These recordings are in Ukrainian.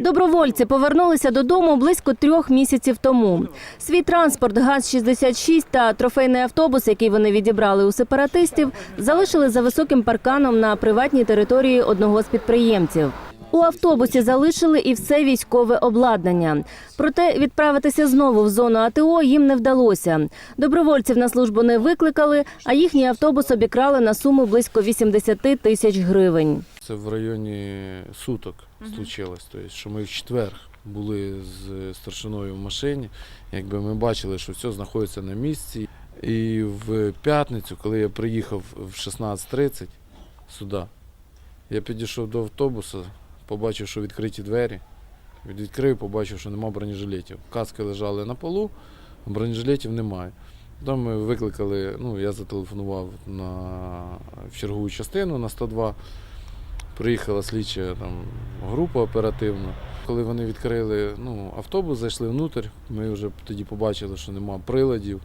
Добровольці повернулися додому близько трьох місяців тому. Свій транспорт ГАЗ-66 та трофейний автобус, який вони відібрали у сепаратистів, залишили за високим парканом на приватній території одного з підприємців. У автобусі залишили і все військове обладнання. Проте відправитися знову в зону АТО їм не вдалося. Добровольців на службу не викликали, а їхній автобус обікрали на суму близько 80 тисяч гривень. Це в районі суток случилось. Тобто, що ми в четвер були з старшиною в машині. Якби ми бачили, що все знаходиться на місці. І в п'ятницю, коли я приїхав в 16.30 сюди, я підійшов до автобуса, побачив, що відкриті двері. Відкрив, побачив, що нема бронежилетів. Каски лежали на полу, а бронежилетів немає. Потім ми викликали, ну я зателефонував на в чергову частину на 102. Приїхала слідча там, група оперативна. Коли вони відкрили ну, автобус, зайшли внутрь, ми вже тоді побачили, що нема приладів,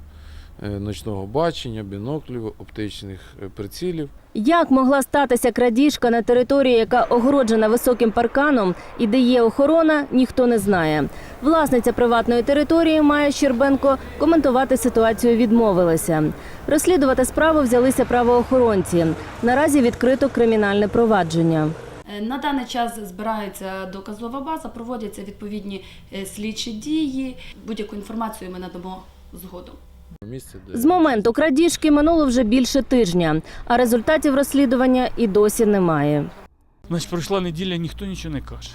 ночного бачення, біноклів, оптичних е, прицілів. Як могла статися крадіжка на території, яка огороджена високим парканом і де є охорона, ніхто не знає. Власниця приватної території Майя Щербенко коментувати ситуацію відмовилася. Розслідувати справу взялися правоохоронці. Наразі відкрито кримінальне провадження. Е, На даний час збирається доказова база, проводяться відповідні е, слідчі дії. Будь-яку інформацію ми надамо згодом. З моменту крадіжки минуло вже більше тижня, а результатів розслідування і досі немає. Значить, пройшла неділя, ніхто нічого не каже.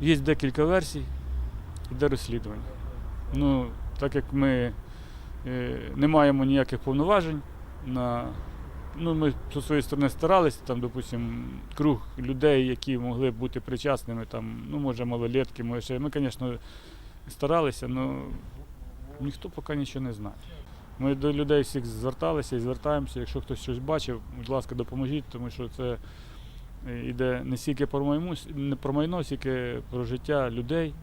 Є декілька версій, йде розслідування. Ну, так як ми е, не маємо ніяких повноважень, на, ну, ми зі своєї сторони старалися, там, допустимо, круг людей, які могли бути причасними, там, ну, може, малолетки, може, ще. Ми, звісно, старалися, але ніхто поки нічого не знає. Ми до людей всіх зверталися і звертаємося. Якщо хтось щось бачив, будь ласка, допоможіть, тому що це е, йде не стільки про майно, не про майно, скільки про життя людей.